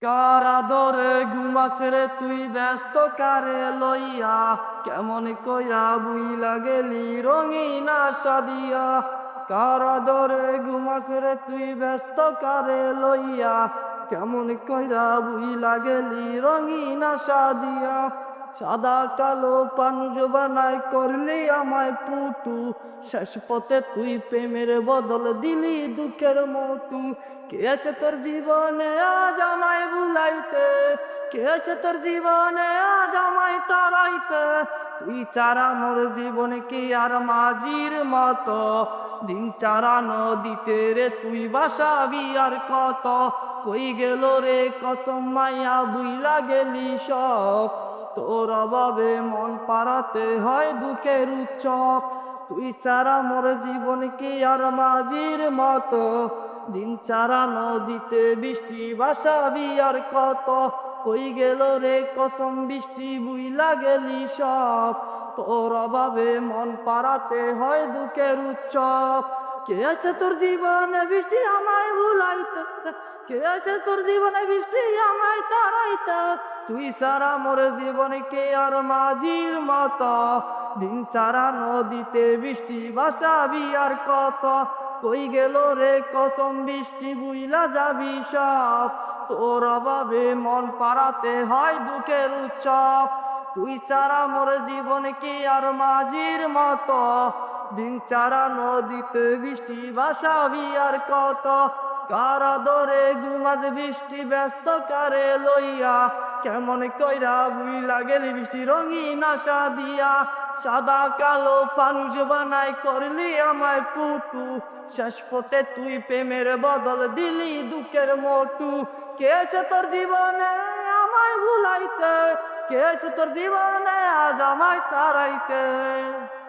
কার আদরে রে, তুই ব্যস্ত কারে লইয়া? কেমন কইরা বুই লাগেলি রঙিন আশা দিয়া? কার আদরে রে, তুই ব্যস্ত কারে লইয়া? কেমন কইরা বুই লাগেলি রঙিন আশা দিয়া? সাদা কালো পানুষ বানাই করলি আমায় পুটু শেষ পথে তুই প্রেমের বদল দিলি দুঃখের মতু। কে আছে তোর জীবনে আজ আমায় বুলাইতে কে তোর জীবনে আমায় তারাইতে। তুই চারা মোর জীবনে কি আর মাঝির মতো? দিন চারা নদীতে রে তুই বাসাবি আর কত? কই গেল রে কসম মাইয়া, বুইলা গেলি সব। তোর অভাবে মন পারাতে হয় দুঃখের উচ্চক তুই চারা মোর জীবন কি আর মাঝির মতো? দিন চারা নদীতে বৃষ্টি বাসাবি আর কত? কই গেল রে কসম বৃষ্টি বুইলা গেলি সব? তোর অভাবে মন পারাতে হয় দুঃখের উচ্চক কে আছে তোর জীবনে বৃষ্টি আমায় ভুলাইতে? কে আছে তোর জীবনে বৃষ্টি আমায় তারাইতে তুই সারা মোর জীবনে কে আর মাঝির মত? দিন চারা নদীতে বৃষ্টি বাসাবি আর কত? কই গেল রে কসম বৃষ্টি বুইলা যাবি সব? তোর অভাবে মন পারাতে হয় দুঃখের উৎসব। তুই চারা মোর জীবন কি আর মাঝির মতো? দিন চারা নদীতে বৃষ্টি বাসাবি আর কত? কারা দরে গুমাজ বৃষ্টি ব্যস্ত কারে লইয়া? কেমন কইরা বুই লাগেলি বৃষ্টি রঙিন আশা দিয়া? সাদা কালো পানুজ বানাই করলি আমায় পুটু। শেষ পথে তুই প্রেমের বদল দিলি দুঃখের মোটু। কে আছে তোর জীবনে আমায় ভুলাইতে? কে আছে তোর জীবনে আজ আমায় তারাইতে?